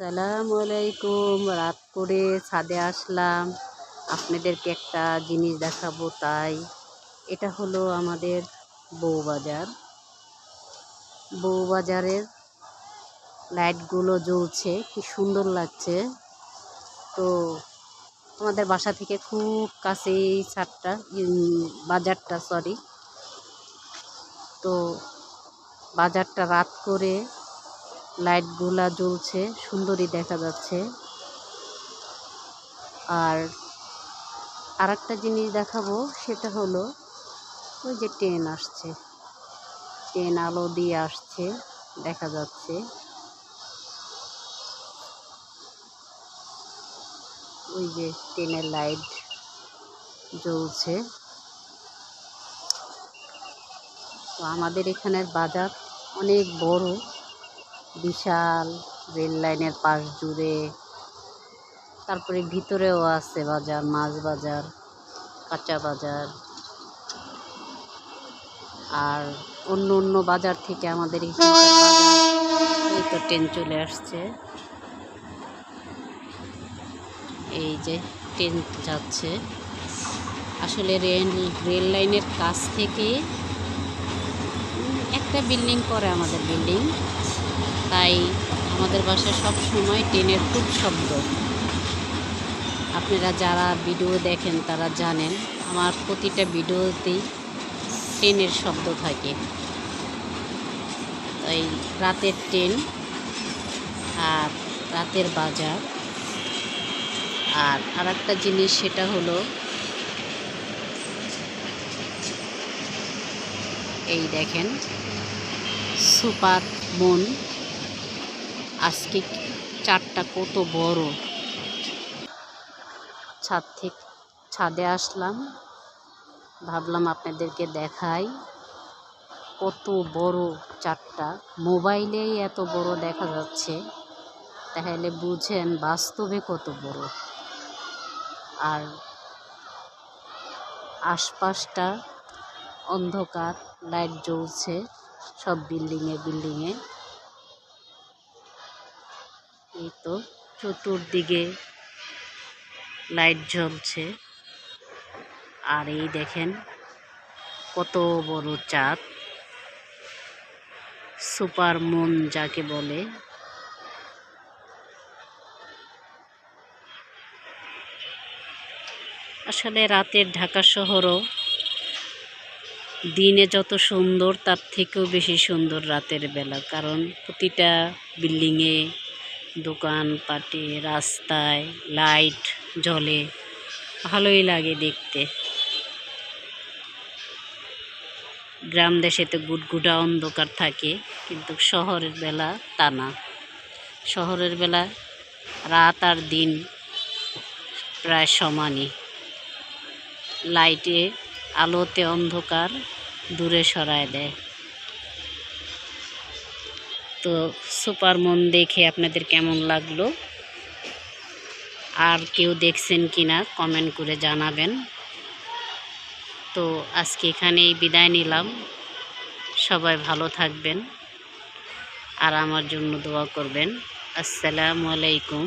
আসসালামু আলাইকুম। রাত করে ছাদে আসলাম। আপনাদেরকে একটা জিনিস দেখাবো তাই। এটা হলো আমাদের বউবাজার বউবাজারের লাইটগুলো জ্বলছে, কি সুন্দর লাগছে। তো আমাদের বাসা থেকে খুব কাছে এই ছাদটা বাজারটা সরি তো বাজারটা রাত করে লাইটগুলা জ্বলছে, সুন্দরই দেখা যাচ্ছে। আর আরেকটা জিনিস দেখাবো, সেটা হলো ওই যে ট্রেন আসছে। ট্রেন আলো দিয়ে আসছে, দেখা যাচ্ছে। ওই যে ট্রেনের লাইট জ্বলছে। তো আমাদের এখানের বাজার অনেক বড়। বিশাল রেল লাইনের পাশ জুড়ে। তারপরে ভিতরেও আছে বাজার, মাছ বাজার, কাঁচা বাজার। আর অন্য অন্য বাজার থেকে আমাদের এই তো ট্রেন চলে আসছে। এই যে ট্রেন যাচ্ছে। আসলে রেল রেল লাইনের কাছ থেকে একটা বিল্ডিং পরে আমাদের বিল্ডিং। তাই আমাদের বাসায় সব সময় ট্রেনের খুব শব্দ। আপনারা যারা ভিডিও দেখেন, তারা জানেন আমার প্রতিটা ভিডিওতেই ট্রেনের শব্দ থাকে। তাই রাতের ট্রেন আর রাতের বাজার। আর আরেকটা জিনিস সেটা হলো এই দেখেন, সুপার মন। আজকে চারটা কত বড়। ছাদ থেকে, ছাদে আসলাম, ভাবলাম আপনাদেরকে দেখাই কত বড় চারটা। মোবাইলেই এত বড় দেখা যাচ্ছে, তাহলে বুঝেন বাস্তবে কত বড়। আর আশপাশটা অন্ধকার, লাইট জ্বলছে, সব বিল্ডিংয়ে বিল্ডিংয়ে। এই তো চতুর্দিকে লাইট জ্বলছে। আর এই দেখেন কত বড় চাঁদ। সুপার মুন যাকে বলে। আসলে রাতের ঢাকা শহরও দিনে যত সুন্দর, তার থেকেও বেশি সুন্দর রাতের বেলা। কারণ প্রতিটা বিল্ডিংয়ে দোকান পাটে রাস্তায়, লাইট জ্বলে, ভালোই লাগে দেখতে। গ্রাম দেশে তো গুটগুটা অন্ধকার থাকে, কিন্তু শহরের বেলা তা না। শহরের বেলা রাত আর দিন প্রায় সমানই। লাইটে আলোতে অন্ধকার দূরে সরায় দেয়। তো সুপার মন দেখে আপনাদের কেমন লাগল? আর কেউ দেখছেন কিনা কমেন্ট করে জানাবেন। তো আজকে এখানেই বিদায় নিলাম। সবাই ভালো থাকবেন আর আমার জন্য দোয়া করবেন। আসসালামু আলাইকুম।